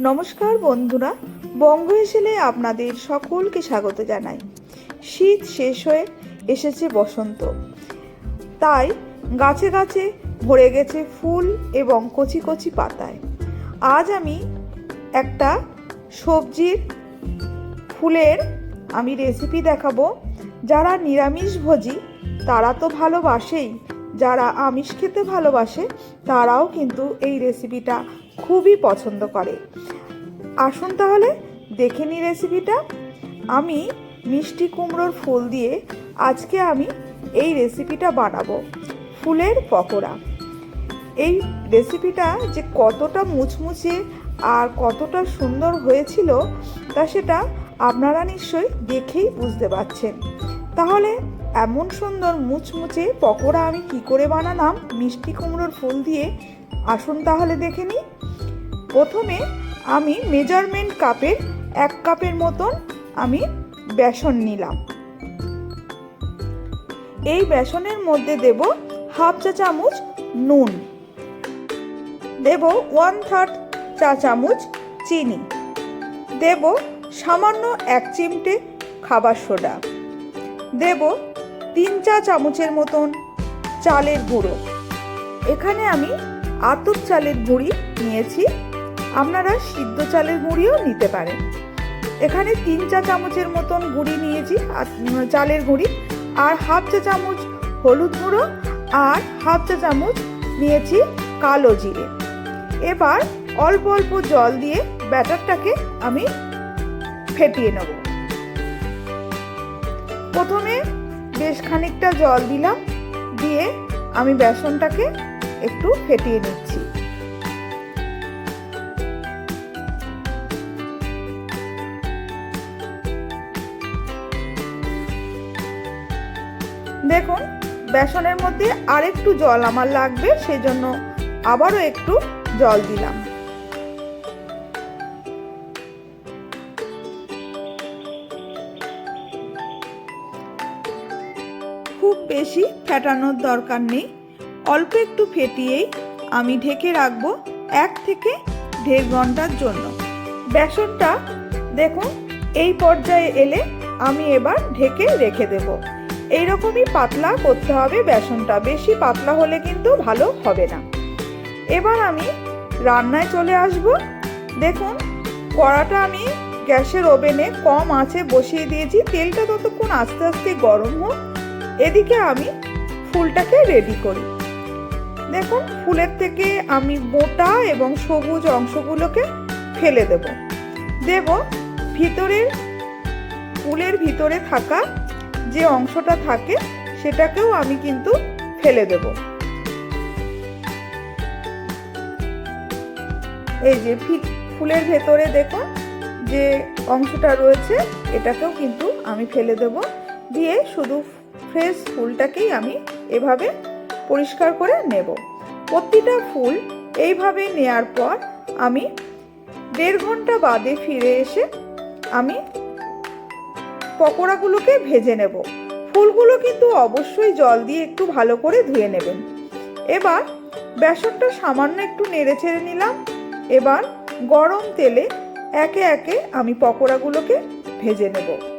নমস্কার বন্ধুরা, বঙ্গ এসেলে আপনাদের সকলকে স্বাগত জানাই। শীত শেষ হয়ে এসেছে বসন্ত। তাই গাছে গাছে ভরে গেছে ফুল এবং কচি কচি পাতায়। আজ আমি একটা সবজির ফুলের আমি রেসিপি দেখাবো। যারা নিরামিষভোজী তারা তো ভালোবাসেই। যারা আমিষ খেতে ভালোবাসে, তারাও কিন্তু এই রেসিপিটা খুবই পছন্দ করে। আসুন তাহলে, দেখে নিই রেসিপিটা আমি মিষ্টি কুমড়োর ফুল দিয়ে আজকে আমি এই রেসিপিটা বানাবো, ফুলের পকোড়া। এই রেসিপিটা যে কতটা মুচমুচে আর কতটা সুন্দর হয়েছিল, তা সেটা আপনারা নিশ্চয়ই দেখেই বুঝতে পারছেন। তাহলে, এমন সুন্দর মুচমুচে পকোড়া আমি কি করে বানালাম, মিষ্টি কুমড়োর ফুল দিয়ে? আসুন তাহলে দেখে নিই। প্রথমে আমি মেজারমেন্ট কাপের এক কাপের মতন আমি বেসন নিলাম। এই বেসনের মধ্যে দেব হাফ চা চামচ নুন। দেব ওয়ান থার্ড চা চামচ চিনি। দেব সামান্য এক চিমটে খাবার সোডা। দেব তিন চা চামচের মতন চালের গুঁড়ো। এখানে আমি আতপ চালের গুঁড়ি নিয়েছি। আপনারা সিদ্ধ চালের গুঁড়িও নিতে পারেন। এখানে তিন চা চামচের মতন গুঁড়ি নিয়েছি চালের গুঁড়ি, আর হাফ চা চামচ হলুদ গুঁড়ো, আর হাফ চা চামচ নিয়েছি কালো জিরে। এবার অল্প অল্প জল দিয়ে ব্যাটারটাকে আমি ফেটিয়ে নেব। প্রথমে বেশ খানিকটা জল দিলাম, দিয়ে আমি বেসনটাকে একটু ফেটিয়ে নিচ্ছি। দেখুন, বেসনের মধ্যে আরেকটু জল আমার লাগবে, সেজন্য আবারও একটু জল দিলাম। খুব বেশি ফেটানোর দরকার নেই, অল্প একটু ফেটিয়েই আমি ঢেকে রাখব এক থেকে দেড় ঘণ্টার জন্য। বেসনটা দেখুন, এই পর্যায়ে এলে আমি এবার ঢেকে রেখে দেব। এইরকমই পাতলা করতে হবে বেসনটা। বেশি পাতলা হলে কিন্তু ভালো হবে না। এবার আমি রান্নায় চলে আসব। দেখুন, কড়াটা আমি গ্যাসের ওভেনে কম আঁচে বসিয়ে দিয়েছি। তেলটা ততক্ষণ আস্তে আস্তে গরম হোক। এদিকে আমি ফুলটাকে রেডি করি। দেখুন, ফুলের থেকে আমি মোটা এবং সবুজ অংশগুলোকে ফেলে দেব। দেব ভিতরের, ফুলের ভিতরে থাকা যে অংশটা থাকে, সেটাকেও আমি কিন্তু ফেলে দেব। এই যে ফুলের ভেতরে দেখুন, যে অংশটা রয়েছে, এটাকেও কিন্তু আমি ফেলে দেব। দিয়ে শুধু ফ্রেশ ফুলটাকেই আমি এভাবে পরিষ্কার করে নেব। প্রতিটা ফুল এইভাবে নেয়ার পর আমি দেড় ঘণ্টা বাদে ফিরে এসে আমি পকোড়াগুলোকে ভেজে নেব। ফুলগুলো কিন্তু অবশ্যই জল দিয়ে একটু ভালো করে ধুয়ে নেবেন। এবার বেসনটা সামান্য একটু নেড়ে ছেড়ে নিলাম। এবার গরম তেলে একে একে আমি পকোড়াগুলোকে ভেজে নেব।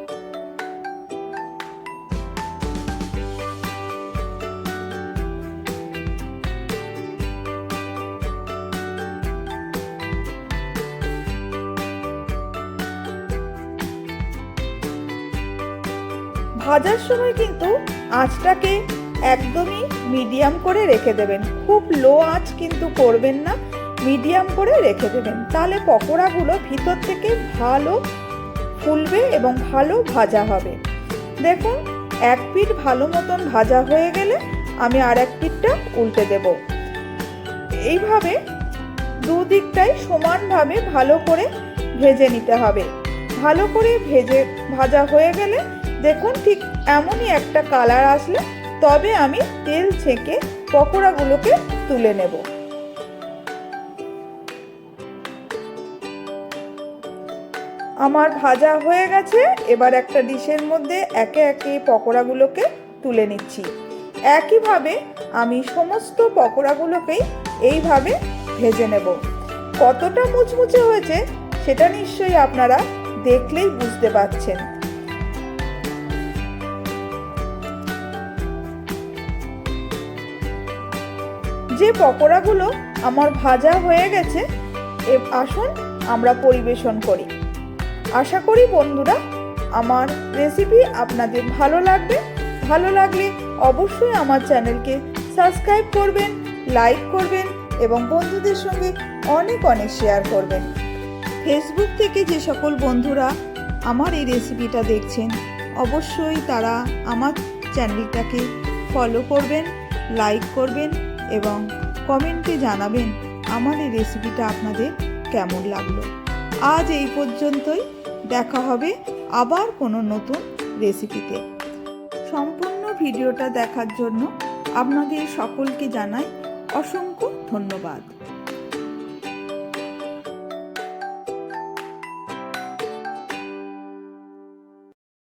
ভাজার সময় কিন্তু আঁচটাকে একদমই মিডিয়াম করে রেখে দেবেন। খুব লো আঁচ কিন্তু করবেন না, মিডিয়াম করে রেখে দেবেন। তাহলে পকোড়াগুলো ভিতর থেকে ভালো ফুলবে এবং ভালো ভাজা হবে। দেখুন, এক পিঠ ভালো মতন ভাজা হয়ে গেলে আমি আর এক পিঠটা উল্টে দেব। এইভাবে দুদিকটাই সমানভাবে ভালো করে ভেজে নিতে হবে। ভালো করে ভেজে, ভাজা হয়ে গেলে দেখুন ঠিক এমনই একটা কালার আসলে, তবে আমি তেল ছেঁকে পকোড়াগুলোকে তুলে নেব। আমার ভাজা হয়ে গেছে, এবার একটা ডিশের মধ্যে একে একে পকোড়াগুলোকে তুলে নিচ্ছি। একইভাবে আমি সমস্ত পকোড়াগুলোকেই এইভাবে ভেজে নেব। কতটা মুচমুচে হয়েছে সেটা নিশ্চয়ই আপনারা দেখলেই বুঝতে পারছেন। যে পকোড়াগুলো আমার ভাজা হয়ে গেছে, এ আসুন আমরা পরিবেশন করি। আশা করি বন্ধুরা, আমার রেসিপি আপনাদের ভালো লাগবে। ভালো লাগলে অবশ্যই আমার চ্যানেলকে সাবস্ক্রাইব করবেন লাইক করবেন এবং বন্ধুদের সঙ্গে অনেক অনেক শেয়ার করবেন। ফেসবুক থেকে যে সকল বন্ধুরা আমার এই রেসিপিটা দেখছেন, অবশ্যই তারা আমার চ্যানেলটাকে ফলো করবেন লাইক করবেন এবং কমেন্টে জানাবেন আমার এই রেসিপিটা আপনাদের কেমন লাগল। আজ এই পর্যন্তই, দেখা হবে আবার কোনো নতুন রেসিপিতে সম্পূর্ণ ভিডিওটা দেখার জন্য আপনাদের সকলকে জানাই অসংখ্য ধন্যবাদ।